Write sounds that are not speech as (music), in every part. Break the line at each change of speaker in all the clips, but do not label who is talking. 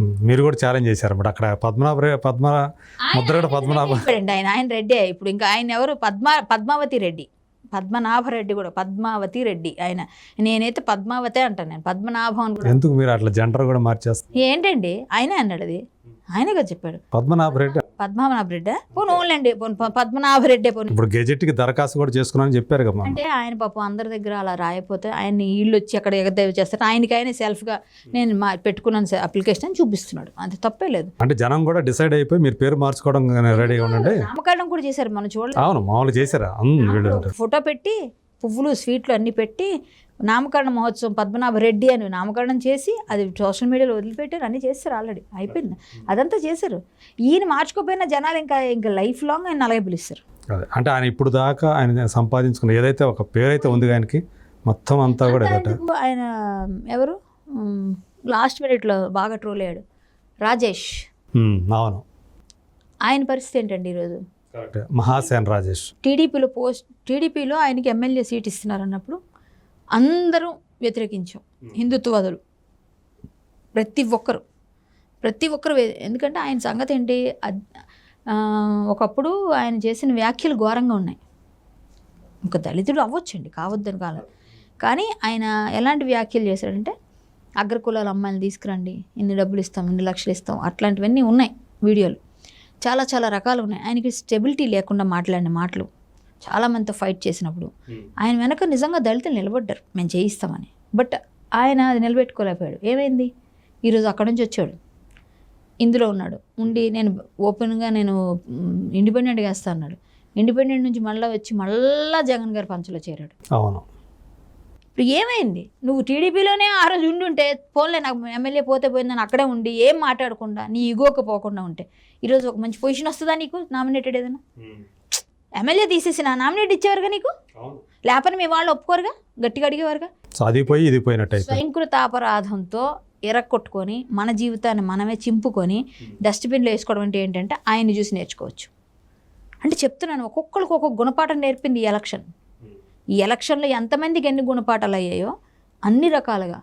మీరు కూడా ఛాలెంజ్ చేశారు మరి అక్కడ పద్మనాభ పద్మ ముద్రగడ పద్మనాభ
ఇప్పుడండి ఆయన ఆయన. రెడ్డి ఇప్పుడు. ఇంకా ఆయన ఎవరు? పద్మ పద్మావతి రెడ్డి. పద్మనాభ రెడ్డి కూడా. పద్మావతి రెడ్డి ఆయన. నేనైతే పద్మావతే అంటాను నేను. పద్మనాభం అని
ఎందుకు మీరు అట్లా జెండర్ కూడా మార్చేస్తారు?
ఏంటండి? ఆయనే అన్నాడు అది. ఆయనే కదా చెప్పాడు.
పద్మనాభ రెడ్డి
పద్మనాభ రెడ్డి పోను ఓన్లండి పోను పద్మనాభ రెడ్డే పోను.
ఇప్పుడు గెజెట్కి దరఖాస్తు కూడా చేసుకున్నానని చెప్పారు కదా
అంటే ఆయన పాపం అందరి దగ్గర అలా రాయకపోతే ఆయన వీళ్ళు వచ్చి అక్కడ ఎగదేవి చేస్తారు. ఆయనకి ఆయన సెల్ఫ్గా నేను మా పెట్టుకున్నాను అప్లికేషన్ అని చూపిస్తున్నాడు. అంత తప్పే లేదు.
అంటే జనం కూడా డిసైడ్ అయిపోయి మీరు పేరు మార్చుకోవడం రెడీగా ఉండండి.
నామకరణం కూడా చేశారు మనం చూడలేదు.
అవును మామూలు చేశారా.
ఫోటో పెట్టి పువ్వులు స్వీట్లు అన్నీ పెట్టి నామకరణ మహోత్సవం పద్మనాభ రెడ్డి అని నామకరణం చేసి అది సోషల్ మీడియాలో వదిలిపెట్టారు అన్నీ చేస్తారు ఆల్రెడీ. అయిపోయింది. అదంతా చేశారు. ఈయన మార్చుకోపోయిన జనాలు ఇంకా ఇంకా లైఫ్ లాంగ్ ఆయన అలాగే పిలుస్తారు
అంటే ఆయన ఇప్పుడు దాకా ఆయన సంపాదించుకున్న ఏదైతే ఒక పేరైతే ఉంది ఆయనకి మొత్తం అంతా కూడా
ఆయన ఎవరు? లాస్ట్ మినిట్లో బాగా ట్రోల్ అయ్యాడు. రాజేష్.
అవును.
ఆయన పరిస్థితి ఏంటండి ఈరోజు?
మహాసేన్ రాజేష్.
టీడీపీలో పోస్ట్ టీడీపీలో ఆయనకి ఎమ్మెల్యే సీట్ ఇస్తున్నారు అన్నప్పుడు అందరూ వ్యతిరేకించాం. హిందుత్వవాదులు. ప్రతి ఒక్కరు. ప్రతి ఒక్కరు ఎందుకంటే ఆయన సంగతి ఏంటి? ఒకప్పుడు ఆయన చేసిన వ్యాఖ్యలు ఘోరంగా ఉన్నాయి. ఒక దళితుడు అవ్వచ్చండి కావద్దని కాలేదు కానీ ఆయన ఎలాంటి వ్యాఖ్యలు చేశాడంటే అగ్రకులాల అమ్మాయిని తీసుకురండి ఇన్ని డబ్బులు ఇస్తాం ఇన్ని లక్షలు ఇస్తాం అట్లాంటివన్నీ ఉన్నాయి వీడియోలు. చాలా చాలా రకాలు ఉన్నాయి. ఆయనకి స్టెబిలిటీ లేకుండా మాట్లాడిన మాటలు. చాలామందితో ఫైట్ చేసినప్పుడు ఆయన వెనక నిజంగా దళితులు నిలబడ్డారు. మేము చేయిస్తామని బట్ ఆయన అది నిలబెట్టుకోలేకపోయాడు. ఏమైంది? ఈరోజు అక్కడ నుంచి వచ్చాడు. ఇందులో ఉన్నాడు. ఉండి నేను ఓపెన్గా నేను ఇండిపెండెంట్గా వేస్తా అన్నాడు. ఇండిపెండెంట్ నుంచి మళ్ళీ వచ్చి మళ్ళా జగన్ గారి పంచలో చేరాడు.
అవును.
ఇప్పుడు ఏమైంది? నువ్వు టీడీపీలోనే ఆ రోజు ఉండి ఉంటే పోన్లే నాకు ఎమ్మెల్యే పోతే పోయిందని అక్కడే ఉండి ఏం మాట్లాడకుండా నీ ఇగోకి పోకుండా ఉంటే ఈరోజు ఒక మంచి పొజిషన్ వస్తుందా నీకు? నామినేటెడ్ ఏదైనా? ఎమ్మెల్యే తీసేసిన నామినేట్ ఇచ్చేవారుగా నీకు? లేకపోతే మీ వాళ్ళు ఒప్పుకోరుగా? గట్టిగా అడిగేవారుగా?
సో అది పోయి ఇది పోయినట్టు అయిపోయింది.
స్వయంకృత అపరాధంతో ఎరక్కొట్టుకొని మన జీవితాన్ని మనమే చింపుకొని డస్ట్బిన్లో వేసుకోవడం అంటే ఏంటంటే ఆయన్ని చూసి నేర్చుకోవచ్చు. అంటే చెప్తున్నాను ఒక్కొక్కరికి ఒక్కొక్క గుణపాఠం నేర్పింది ఈ ఎలక్షన్. ఈ ఎలక్షన్లో ఎంతమందికి ఎన్ని గుణపాఠాలు అయ్యాయో అన్ని రకాలుగా.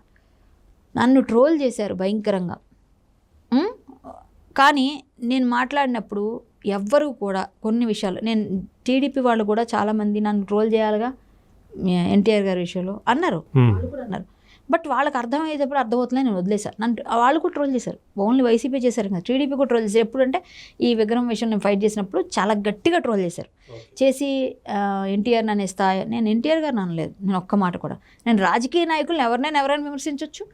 నన్ను ట్రోల్ చేశారు భయంకరంగా? కానీ నేను మాట్లాడినప్పుడు ఎవ్వరూ కూడా కొన్ని విషయాలు నేను టీడీపీ వాళ్ళు కూడా చాలామంది నన్ను ట్రోల్ చేయాలిగా ఎన్టీఆర్ గారి విషయంలో అన్నారు. వాళ్ళు కూడా అన్నారు. బట్ వాళ్ళకి అర్థమయ్యేటప్పుడు అర్థమవుతుందని నేను వదిలేశాను. నన్ను వాళ్ళు కూడా ట్రోల్ చేశారు. ఓన్లీ వైసీపీ చేశారు కదా టీడీపీ కూడా ట్రోల్ చేశారు. ఎప్పుడంటే ఈ విగ్రహం విషయం నేను ఫైట్ చేసినప్పుడు చాలా గట్టిగా ట్రోల్ చేశారు. చేసి ఎన్టీఆర్ అనే స్థాయి నేను ఎన్టీఆర్ గారు అనలేదు నేను ఒక్క మాట కూడా. నేను రాజకీయ నాయకులను ఎవరినైనా ఎవరైనా విమర్శించవచ్చు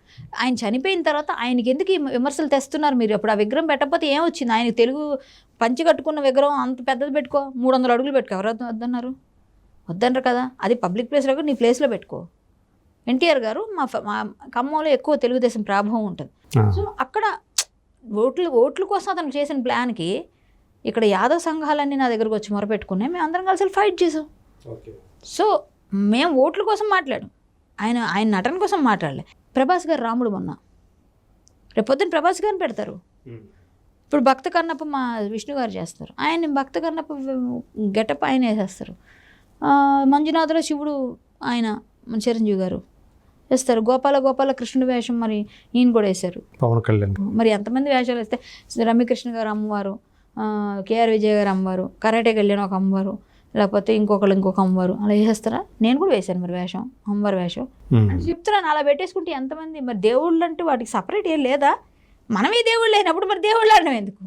ఆయన చనిపోయిన తర్వాత ఆయనకి ఎందుకు విమర్శలు తెస్తున్నారు మీరు? అప్పుడు ఆ విగ్రహం పెట్టకపోతే ఏం వచ్చింది ఆయనకి తెలుగు పంచి కట్టుకున్న విగ్రహం అంత పెద్దది పెట్టుకో మూడు వందల అడుగులు పెట్టుకో. ఎవరు వద్ద- వద్దన్నారు? వద్దన్నారు కదా. అది పబ్లిక్ ప్లేస్లో కూడా నీ ప్లేస్లో పెట్టుకో. ఎన్టీఆర్ గారు మా మా ఖమ్మంలో ఎక్కువ తెలుగుదేశం ప్రభావం ఉంటుంది. సో అక్కడ ఓట్లు ఓట్ల కోసం అతను చేసిన ప్లాన్కి ఇక్కడ యాదవ్ సంఘాలన్నీ నా దగ్గరకు వచ్చి మొరపెట్టుకున్నాయి. మేము అందరం కలిసి ఫైట్ చేసాం. సో మేము ఓట్ల కోసం మాట్లాడాం. ఆయన ఆయన నటన కోసం మాట్లాడలే. ప్రభాస్ గారు రాముడు మొన్న. రేపొద్దున ప్రభాస్ గారిని పెడతారు. ఇప్పుడు భక్త కన్నప్ప మా విష్ణు గారు చేస్తారు. ఆయన భక్త కన్నప్ప గెటప్ ఆయన వేసేస్తారు మంజునాథులో శివుడు ఆయన మన చిరంజీవి గారు. వేస్తారు. గోపాల గోపాల కృష్ణుడి వేషం మరి ఈయన కూడా వేశారు.
పవన్ కళ్యాణ్.
మరి ఎంతమంది వేషాలు వేస్తే రమ్యకృష్ణ గారు అమ్మవారు కేఆర్ విజయ్ గారు అమ్మవారు కరాటే కళ్యాణ్ ఒక అమ్మవారు లేకపోతే ఇంకొకళ్ళు ఇంకొక అమ్మవారు అలా వేసేస్తారా? నేను కూడా వేశాను మరి వేషం అమ్మవారి వేషం. చెప్తున్నాను అలా పెట్టేసుకుంటే ఎంతమంది? మరి దేవుళ్ళు అంటే వాటికి సపరేట్ ఏం లేదా? మనమే దేవుళ్ళు అయినప్పుడు మరి దేవుళ్ళు అనడం ఎందుకు?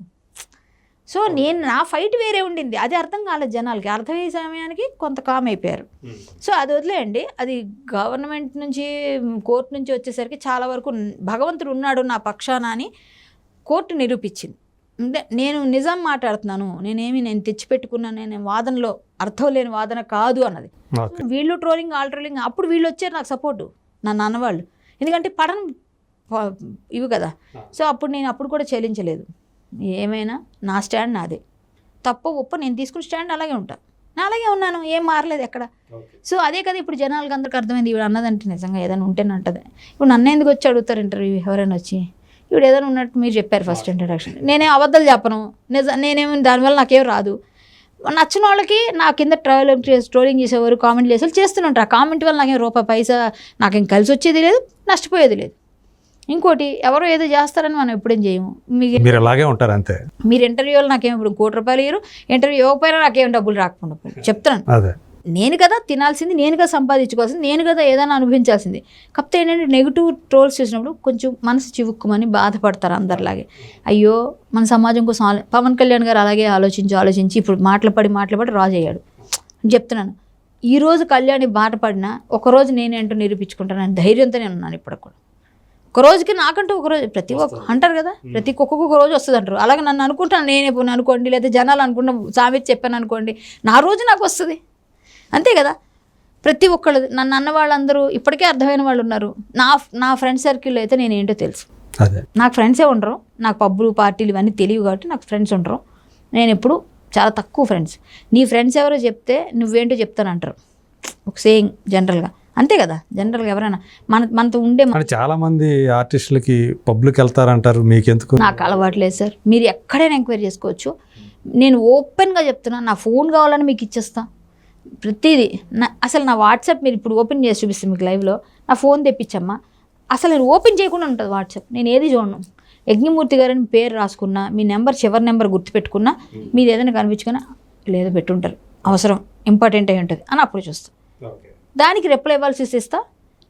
సో నేను నా ఫైట్ వేరే ఉండింది. అది అర్థం కాలేదు జనాలకి. అర్థమయ్యే సమయానికి కొంత కామ్ అయిపోయారు. సో అది వదిలేయండి. అది గవర్నమెంట్ నుంచి కోర్టు నుంచి వచ్చేసరికి చాలా వరకు భగవంతుడు ఉన్నాడు నా పక్షాన అని కోర్టు నిరూపించింది. అంటే నేను నిజం మాట్లాడుతున్నాను. నేనేమి నేను తెచ్చిపెట్టుకున్నాను నేను వాదనలో అర్థం లేని వాదన కాదు అన్నది. వీళ్ళు ట్రోలింగ్ ఆల్ ట్రోలింగ్. అప్పుడు వీళ్ళు వచ్చారు నాకు సపోర్టు. నా నాన్నవాళ్ళు ఎందుకంటే పడన ప- ఇవి కదా. సో అప్పుడు నేను అప్పుడు కూడా చెల్లించలేదు ఏమైనా? నా స్టాండ్ నాదే. తప్ప ఉప్ప నేను తీసుకున్న స్టాండ్ అలాగే ఉంటా. నేను అలాగే ఉన్నాను. ఏం మారలేదు ఎక్కడ? సో అదే కదా ఇప్పుడు జనాలకు అందరికి అర్థమైంది. ఇవి అన్నదంటే నిజంగా ఏదైనా ఉంటేనే అంటది ఇప్పుడు నన్ను ఎందుకు వచ్చి అడుగుతారు ఇంటర్వ్యూ ఎవరైనా వచ్చి? ఇప్పుడు ఏదైనా ఉన్నట్టు మీరు చెప్పారు ఫస్ట్ ఇంట్రడక్షన్ నేనే అబద్ధాలు చెప్పను. నిజ నేనేమి దానివల్ల నాకేం రాదు. నచ్చిన వాళ్ళకి నా కింద ట్రావెల్ ట్రోలింగ్ చేసేవారు కామెంట్ చేసేవారు చేస్తూనే ఉంటారు. ఆ కామెంట్ వల్ల నాకేం రూపాయి పైసా నాకేం కలిసి వచ్చేది లేదు నష్టపోయేది లేదు. ఇంకోటి ఎవరో ఏదో చేస్తారని మనం ఎప్పుడేం చేయము.
మీరు ఇలాగే ఉంటారు అంతే.
మీరు ఇంటర్వ్యూలో నాకేం ఇప్పుడు కోటి రూపాయలు ఇయ్యరు. ఇంటర్వ్యూ ఇవ్వకపోయినా నాకేం డబ్బులు రాకుండా చెప్తున్నాను.
అదే.
నేను కదా తినాల్సింది నేను కదా సంపాదించుకోవాల్సింది నేను కదా ఏదైనా అనుభవించాల్సింది. కాకపోతే ఏంటంటే నెగిటివ్ ట్రోల్స్ చూసినప్పుడు కొంచెం మనసు చివుక్కుమని బాధపడతారు అందరిలాగే. అయ్యో మన సమాజం కోసం పవన్ కళ్యాణ్ గారు అలాగే ఆలోచించి ఆలోచించి ఇప్పుడు మాటలు పడి మాటలు పడి రాజు అయ్యాడు. చెప్తున్నాను. ఈ రోజు కళ్యాణి బాట పడినా ఒకరోజు నేనేంటో నిరూపించుకుంటానని ధైర్యంతో నేను ఉన్నాను ఇప్పుడు కూడా. ఒక రోజుకి నాకంటూ ఒక రోజు ప్రతి ఒక్క అంటారు కదా ప్రతి ఒక్కొక్క ఒక రోజు వస్తుంది అంటారు అలాగే నన్ను అనుకుంటాను నేనే అనుకోండి లేదా జనాలు అనుకున్న సామెత చెప్పాను అనుకోండి నా రోజు నాకు వస్తుంది. అంతే కదా? ప్రతి ఒక్కళ్ళు నన్ను అన్న వాళ్ళందరూ ఇప్పటికే అర్థమైన వాళ్ళు ఉన్నారు. నా నా ఫ్రెండ్ సర్కిల్లో అయితే నేను ఏంటో తెలుసు నాకు ఫ్రెండ్సే ఉండరు. నాకు పబ్బులు పార్టీలు ఇవన్నీ తెలియవు కాబట్టి నాకు ఫ్రెండ్స్ ఉండరు. నేను ఎప్పుడు చాలా తక్కువ ఫ్రెండ్స్ నీ ఫ్రెండ్స్ ఎవరో చెప్తే నువ్వేంటో చెప్తానంటారు. ఒక సేయింగ్ జనరల్గా అంతే కదా జనరల్గా ఎవరైనా. మన మనతో ఉండే
చాలా మంది ఆర్టిస్టులకి పబ్లిక్ వెళ్తారంటారు మీకెందుకు?
నాకు అలవాటు లేదు సార్. మీరు ఎక్కడైనా ఎంక్వైరీ చేసుకోవచ్చు. నేను ఓపెన్గా చెప్తున్నా నా ఫోన్ కావాలని మీకు ఇచ్చేస్తా. ప్రతిదీ. నా అసలు నా వాట్సాప్ మీరు ఇప్పుడు ఓపెన్ చేసి చూపిస్తాను మీకు లైవ్లో నా ఫోన్ తెప్పించమ్మా. అసలు నేను ఓపెన్ చేయకుండా ఉంటుంది వాట్సాప్. నేను ఏది చూడను. యజ్ఞమూర్తి గారని పేరు రాసుకున్నా మీ నెంబర్ చివరి నెంబర్ గుర్తుపెట్టుకున్నా మీరు ఏదైనా కనిపించుకున్నా లేదో పెట్టుంటారు. అవసరం ఇంపార్టెంట్ అయి ఉంటుంది అని అప్పుడు చూస్తాను దానికి రిప్లై ఇవ్వాల్సి ఇస్తా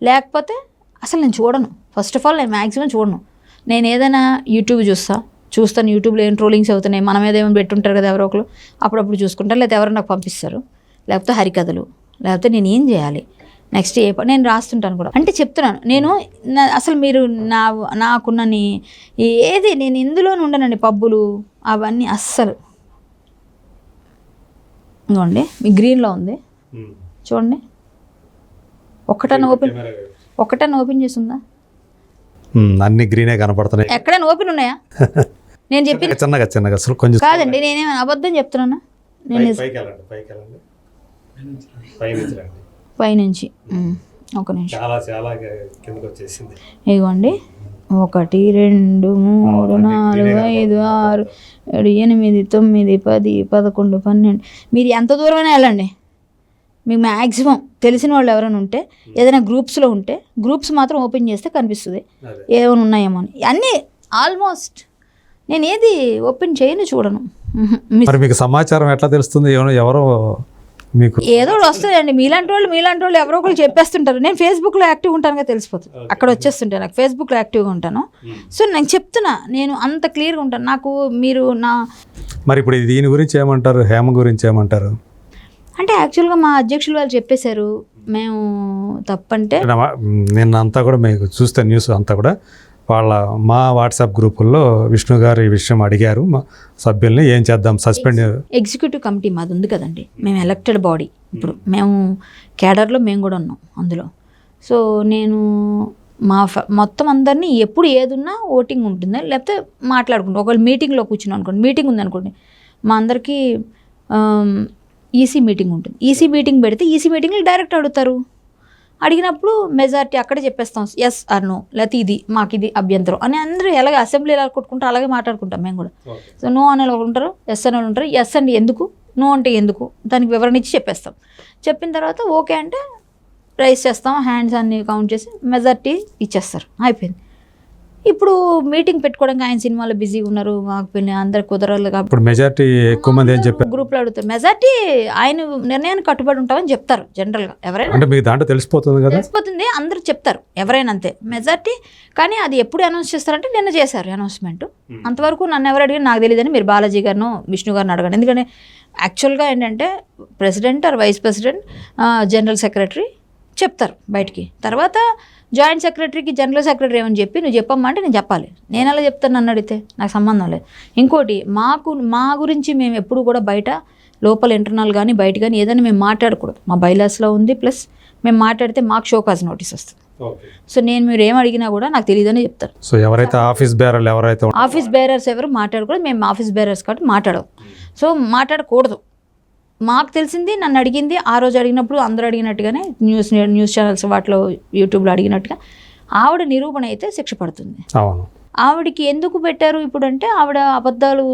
లేకపోతే అసలు నేను చూడను. ఫస్ట్ ఆఫ్ ఆల్ నేను మ్యాక్సిమం చూడను. నేను ఏదైనా యూట్యూబ్ చూస్తా. చూస్తాను యూట్యూబ్లో ఏం ట్రోలింగ్స్ అవుతున్నాయి మన ఏమైనా పెట్టుంటారు కదా ఎవరో ఒకరు అప్పుడప్పుడు చూసుకుంటాను లేకపోతే ఎవరు నాకు పంపిస్తారు. లేకపోతే హరికథలు. లేకపోతే నేను ఏం చేయాలి? నెక్స్ట్ ఏ నేను రాస్తుంటాను కూడా. అంటే చెప్తున్నాను. నేను నా- అసలు మీరు నా నాకున్నని ఏది నేను ఇందులోనే ఉండనండి. పబ్బులు అవన్నీ అస్సలు. ఇదిగోండి మీ గ్రీన్లో ఉంది. చూడండి. ఒక్కటన్నా ఓపెన్ ఒక్కటన్నా ఓపెన్ చేసిందా?
అన్ని గ్రీనే కనపడుతున్నాయి.
ఎక్కడైనా ఓపెన్ ఉన్నాయా? (laughs) నేను చెప్పిన
చిన్నగా చిన్నగా అసలు కొంచెం
కాదండి నేనేమైనా అబద్ధం చెప్తున్నానా? నేను
పైనుంచి
ఉమ్, ఒక నిమిషం. ఇదిగోండి. ఒకటి రెండు మూడు నాలుగు ఐదు ఆరు ఏడు ఎనిమిది తొమ్మిది పది పదకొండు పన్నెండు. మీరు ఎంత దూరమైనా వెళ్ళండి. మీకు మ్యాక్సిమం తెలిసిన వాళ్ళు ఎవరైనా ఉంటే ఏదైనా గ్రూప్స్లో ఉంటే గ్రూప్స్ మాత్రం ఓపెన్ చేస్తే కనిపిస్తుంది. ఏమైనా ఉన్నాయేమో అని. అన్నీ ఆల్మోస్ట్ నేను ఏది ఓపెన్ చేయను చూడను. (laughs)
మరి మీకు సమాచారం ఎట్లా తెలుస్తుంది? ఎవరో ఎవరో మీకు
ఏదో వస్తుందండి. మీలాంటి వాళ్ళు మీలాంటి వాళ్ళు ఎవరో ఒకరు చెప్పేస్తుంటారు. నేను ఫేస్బుక్లో యాక్టివ్ ఉంటానుగా తెలిసిపోతుంది. అక్కడ వచ్చేస్తుంటే నాకు ఫేస్బుక్లో యాక్టివ్గా ఉంటాను. సో నేను చెప్తున్నా నేను అంత క్లియర్గా ఉంటాను. నాకు మీరు నా
మరి ఇప్పుడు దీని గురించి ఏమంటారు? హేమ గురించి ఏమంటారు?
అంటే యాక్చువల్గా మా అధ్యక్షులు వాళ్ళు చెప్పేశారు మేము తప్పంటే
నిన్న- అంతా కూడా మీకు చూస్తే న్యూస్ అంతా కూడా వాళ్ళ మా వాట్సాప్ గ్రూపుల్లో విష్ణు గారు ఈ విషయం అడిగారు. మా సభ్యుల్ని ఏం చేద్దాం సస్పెండ్
ఎగ్జిక్యూటివ్ కమిటీ మాది ఉంది కదండి. మేము ఎలక్టెడ్ బాడీ ఇప్పుడు మేము కేడర్లో మేము కూడా ఉన్నాం అందులో. సో నేను మా ఫ- మొత్తం అందరినీ ఎప్పుడు ఏదున్నా ఓటింగ్ ఉంటుందా. లేకపోతే మాట్లాడుకుంటాం. ఒకవేళ మీటింగ్లో కూర్చున్నాం అనుకోండి మీటింగ్ ఉందనుకోండి మా అందరికీ ఈసీ మీటింగ్ ఉంటుంది. ఈసీ మీటింగ్ పెడితే ఈసీ మీటింగ్లో డైరెక్ట్ అడుగుతారు. అడిగినప్పుడు మెజారిటీ అక్కడే చెప్పేస్తాం. ఎస్ ఆర్ నో లేకపోతే ఇది మాకు ఇది అభ్యంతరం. అని అందరూ ఎలాగ అసెంబ్లీ ఎలా కొట్టుకుంటారో అలాగే మాట్లాడుకుంటాం మేము కూడా. సో నో అనే వాళ్ళు ఉంటారు. ఎస్ అనే వాళ్ళు ఉంటారు. ఎస్ అండి ఎందుకు? నో అంటే ఎందుకు? దానికి వివరణ ఇచ్చి చెప్పేస్తాం. చెప్పిన తర్వాత ఓకే అంటే రైస్ చేస్తాం. హ్యాండ్స్ అన్ని కౌంట్ చేసి మెజారిటీ ఇచ్చేస్తారు. అయిపోయింది. ఇప్పుడు మీటింగ్ పెట్టుకోవడానికి ఆయన సినిమాలో బిజీగా ఉన్నారు మాకు పెళ్ళి అందరు కుదరదు కాబట్టి.
మెజారిటీ ఎక్కువ మంది ఏం చెప్పారు?
గ్రూప్లో అడుగుతారు. మెజారిటీ ఆయన నిర్ణయానికి కట్టుబడి ఉంటామని చెప్తారు జనరల్గా ఎవరైనా
అంటే మీకు దాంట్లో తెలిసిపోతుంది కదా?
తెలిసిపోతుంది అందరూ చెప్తారు. ఎవరైనా అంతే. మెజారిటీ కానీ అది ఎప్పుడు అనౌన్స్ చేస్తారంటే నిన్న చేశారు అనౌన్స్మెంట్ అంతవరకు నన్ను ఎవరు అడిగినా నాకు తెలియదని మీరు బాలాజీ గారిను విష్ణు గారిని అడగండి. ఎందుకంటే యాక్చువల్గా ఏంటంటే president or vice president general secretary చెప్తారు బయటికి. తర్వాత జాయింట్ సెక్రటరీకి జనరల్ సెక్రటరీ ఏమని చెప్పి నువ్వు చెప్పమ్మా అంటే నేను చెప్పాలి. నేను అలా చెప్తాను నన్ను అడిగితే? నాకు సంబంధం లేదు. ఇంకోటి మాకు మా గురించి మేము ఎప్పుడు కూడా బయట లోపల ఇంటర్నల్ కానీ బయట కానీ ఏదైనా మేము మాట్లాడకూడదు. మా బైలాస్లో ఉంది ప్లస్ మేము మాట్లాడితే మాకు షోకాజ్ నోటీస్ వస్తుంది. సో నేను మీరు ఏం అడిగినా కూడా నాకు తెలియదని చెప్తారు.
సో ఎవరైతే ఆఫీస్ బేరర్లు ఎవరైతే
ఆఫీస్ బేరర్స్ ఎవరు మాట్లాడకూడదు. మేము ఆఫీస్ బేరర్స్ కాబట్టి మాట్లాడవు సో మాట్లాడకూడదు. మాకు తెలిసింది నన్ను అడిగింది ఆ రోజు అడిగినప్పుడు అందరూ అడిగినట్టుగానే న్యూస్ న్యూస్ ఛానల్స్ వాటిలో యూట్యూబ్లో అడిగినట్టుగా ఆవిడ నిరూపణ అయితే శిక్ష పడుతుంది. ఆవిడకి ఎందుకు పెట్టారు ఇప్పుడు అంటే ఆవిడ అబద్ధాలు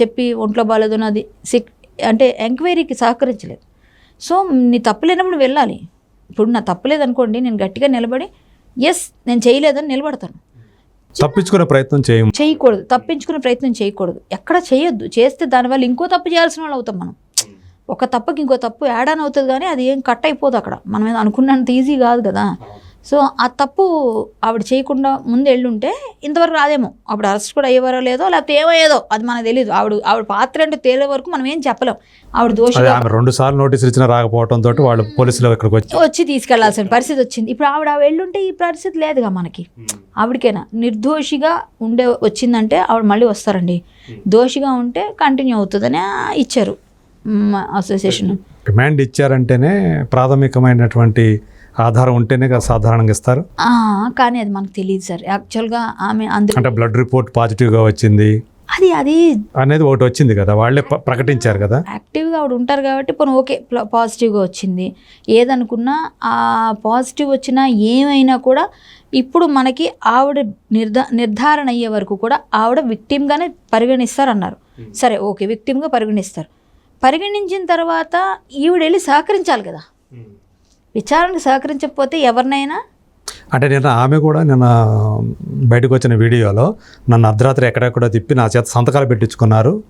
చెప్పి ఒంట్లో బాగాలేదు నాది సిక్ అంటే ఎంక్వైరీకి సహకరించలేదు. సో నీ తప్పులేనప్పుడు వెళ్ళాలి. ఇప్పుడు నా తప్పులేదు అనుకోండి నేను గట్టిగా నిలబడి ఎస్ నేను చేయలేదని నిలబడతాను.
తప్పించుకునే ప్రయత్నం
చేయకూడదు. తప్పించుకునే ప్రయత్నం చేయకూడదు. ఎక్కడ చేయొద్దు. చేస్తే దానివల్ల ఇంకో తప్పు చేయాల్సిన వాళ్ళు అవుతాం మనం. ఒక తప్పుకి ఇంకో తప్పు యాడ్ ఆన్ అవుతుంది కానీ అది ఏం కట్ అయిపోదు అక్కడ. మనం ఏదో అనుకున్నంత ఈజీ కాదు కదా. సో ఆ తప్పు ఆవిడ చేయకుండా ముందు వెళ్ళుంటే ఇంతవరకు రాదేమో. అప్పుడు అరెస్ట్ కూడా అయ్యేవారో లేదో లేకపోతే ఏమయ్యేదో అది మనకు తెలియదు ఆవిడ ఆవిడ పాత్ర అంటే తేలే వరకు మనం ఏం చెప్పలేం. ఆవిడ దోషి
రెండు సార్లు నోటీసులు ఇచ్చినా రాకపోవడం తోటి వాళ్ళు పోలీసులు ఇక్కడికి వచ్చి
వచ్చి తీసుకెళ్ళాల్సిన పరిస్థితి వచ్చింది. ఇప్పుడు ఆవిడ వెళ్ళుంటే ఈ పరిస్థితి లేదుగా మనకి. ఆవిడకైనా? నిర్దోషిగా ఉండే వచ్చిందంటే ఆవిడ మళ్ళీ వస్తారండి. దోషిగా ఉంటే కంటిన్యూ అవుతుందని ఇచ్చారు. అసోసియేషన్
డిమాండ్ ఇచ్చారంటేనే ప్రాథమికమైనటువంటి ఆధారం ఉంటేనే కదా సాధారణంగా ఇస్తారు.
కానీ అది మనకు తెలియదు సార్. యాక్చువల్గా ఆమె అందులో
అంటే బ్లడ్ రిపోర్ట్ పాజిటివ్గా వచ్చింది.
అది అది
అనేది ఒకటి వచ్చింది కదా వాళ్ళే ప్రకటించారు కదా.
యాక్టివ్గా ఆవిడ ఉంటారు కాబట్టి పోనీ ఓకే పాజిటివ్గా వచ్చింది. ఏదనుకున్నా ఆ పాజిటివ్ వచ్చినా ఏమైనా కూడా ఇప్పుడు మనకి ఆవిడ నిర్ధా నిర్ధారణ అయ్యే వరకు కూడా ఆవిడ విక్టిమ్గానే పరిగణిస్తారు అన్నారు సరే ఓకే విక్టిమ్గా పరిగణిస్తారు. పరిగణించిన తర్వాత ఈవిడ వెళ్ళి సహకరించాలి కదా. విచారణకు సహకరించకపోతే ఎవరినైనా?
అంటే నిన్న ఆమె కూడా నిన్న బయటకు వచ్చిన వీడియోలో నన్ను అర్ధరాత్రి ఎక్కడెక్కడో తిప్పి నా చేత సంతకాలు పెట్టించుకున్నారు.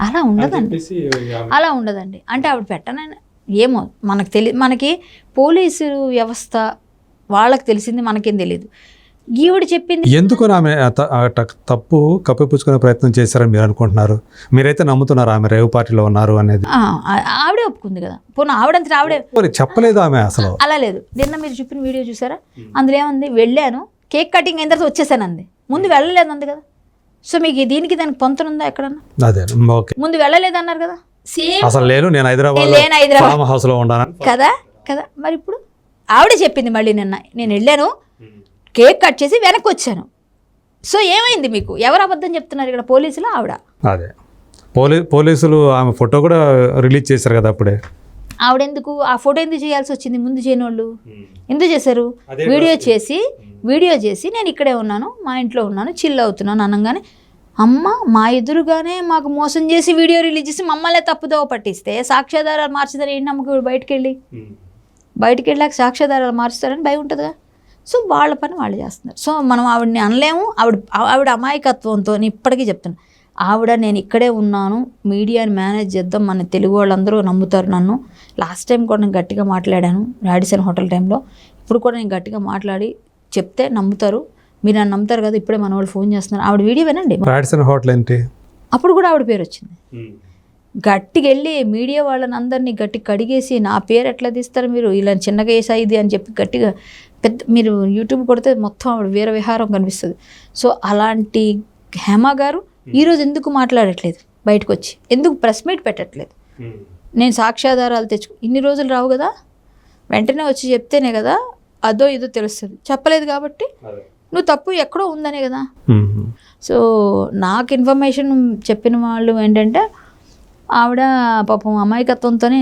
అలా ఉండదండి. అలా ఉండదండి. అంటే ఆవిడ పెట్టనని ఏమో మనకు తెలి మనకి పోలీసు వ్యవస్థ వాళ్ళకి తెలిసింది మనకేం తెలియదు ఈవిడ చెప్పింది
ఎందుకు ఆమె తప్పు కప్పిపుచ్చుకునే ప్రయత్నం చేశారని మీరు అనుకుంటున్నారు? మీరైతే నమ్ముతున్నారు ఆమె రేవు పార్టీలో ఉన్నారు అనేది?
ఆవిడే ఒప్పుకుంది కదా. పోనీ ఆవిడంతా ఆవిడే
చెప్పలేదు ఆమె అసలు.
అలా లేదు. నిన్న మీరు చెప్పిన వీడియో చూసారా? అందులో ఏముంది? వెళ్ళాను. కేక్ కటింగ్ అయిన తర్వాత వచ్చేసాను అంది ముందు వెళ్ళలేదు అంది కదా. సో మీకు దీనికి దానికి పొంతనుందా ఎక్కడన్నా?
అదే ఓకే.
ముందు వెళ్ళలేదు అన్నారు కదా. సేమ్
అసలు లేను నేను హైదరాబాద్.
లేను హైదరాబాద్
ఉన్నాను
కదా కదా. మరి ఇప్పుడు ఆవిడ చెప్పింది మళ్ళీ నిన్న. నేను వెళ్ళాను. కేక్ కట్ చేసి వెనక్కి వచ్చాను సో ఏమైంది మీకు? ఎవరు అబద్ధం చెప్తున్నారు ఇక్కడ పోలీసులు? ఆవిడ.
అదే. పోలీ పోలీసులు ఆమె ఫోటో కూడా రిలీజ్ చేశారు కదా అప్పుడే.
ఆవిడ ఎందుకు ఆ ఫోటో ఎందుకు చేయాల్సి వచ్చింది ముందు చేయని వాళ్ళు ఎందుకు చేశారు? వీడియో చేసి వీడియో చేసి నేను ఇక్కడే ఉన్నాను మా ఇంట్లో ఉన్నాను చిల్ అవుతున్నాను అనగానే అమ్మ మా ఎదురుగానే మాకు మోసం చేసి వీడియో రిలీజ్ చేసి మమ్మల్ని తప్పుదోవ పట్టిస్తే సాక్ష్యాధారాలు మార్చుదని ఏంటి నమ్మకం బయటికి వెళ్ళి బయటికి వెళ్ళాక సాక్ష్యాధారాలు మార్చుతారని భయం ఉంటుందిగా. సో వాళ్ళ పని వాళ్ళు చేస్తున్నారు. సో మనం ఆవిడని అనలేము. ఆవిడ ఆవిడ అమాయకత్వంతో ఇప్పటికీ చెప్తున్నాను ఆవిడ నేను ఇక్కడే ఉన్నాను. మీడియాని మేనేజ్ చేద్దాం మన తెలుగు వాళ్ళందరూ నమ్ముతారు నన్ను. లాస్ట్ టైం కూడా నేను గట్టిగా మాట్లాడాను రాడిసన్ హోటల్ టైంలో. ఇప్పుడు కూడా నేను గట్టిగా మాట్లాడి చెప్తే నమ్ముతారు. మీరు నన్ను నమ్ముతారు కదా ఇప్పుడే మన వాళ్ళు ఫోన్ చేస్తున్నారు. ఆవిడ వీడియో వినండి.
రాడిసన్ హోటల్ ఏంటి?
అప్పుడు కూడా ఆవిడ పేరు వచ్చింది. గట్టిగా వెళ్ళి మీడియా వాళ్ళని అందరినీ గట్టి కడిగేసి నా పేరు ఎట్లా తీస్తారు మీరు? ఇలా చిన్నగా వేసా ఇది అని చెప్పి గట్టిగా పెద్ద మీరు యూట్యూబ్ కొడితే మొత్తం ఆవిడ వీర విహారం కనిపిస్తుంది. సో అలాంటి హేమ గారు ఈరోజు ఎందుకు మాట్లాడట్లేదు బయటకు వచ్చి ఎందుకు ప్రెస్ మీట్ పెట్టట్లేదు? నేను సాక్ష్యాధారాలు తెచ్చుకు ఇన్ని రోజులు రావు కదా? వెంటనే వచ్చి చెప్తేనే కదా అదో ఇదో తెలుస్తుంది. చెప్పలేదు కాబట్టి నువ్వు తప్పు ఎక్కడో ఉందనే కదా?
మ్మ్.
సో నాకు ఇన్ఫర్మేషన్ చెప్పిన వాళ్ళు ఏంటంటే ఆవిడ పాపం అమాయకత్వంతోనే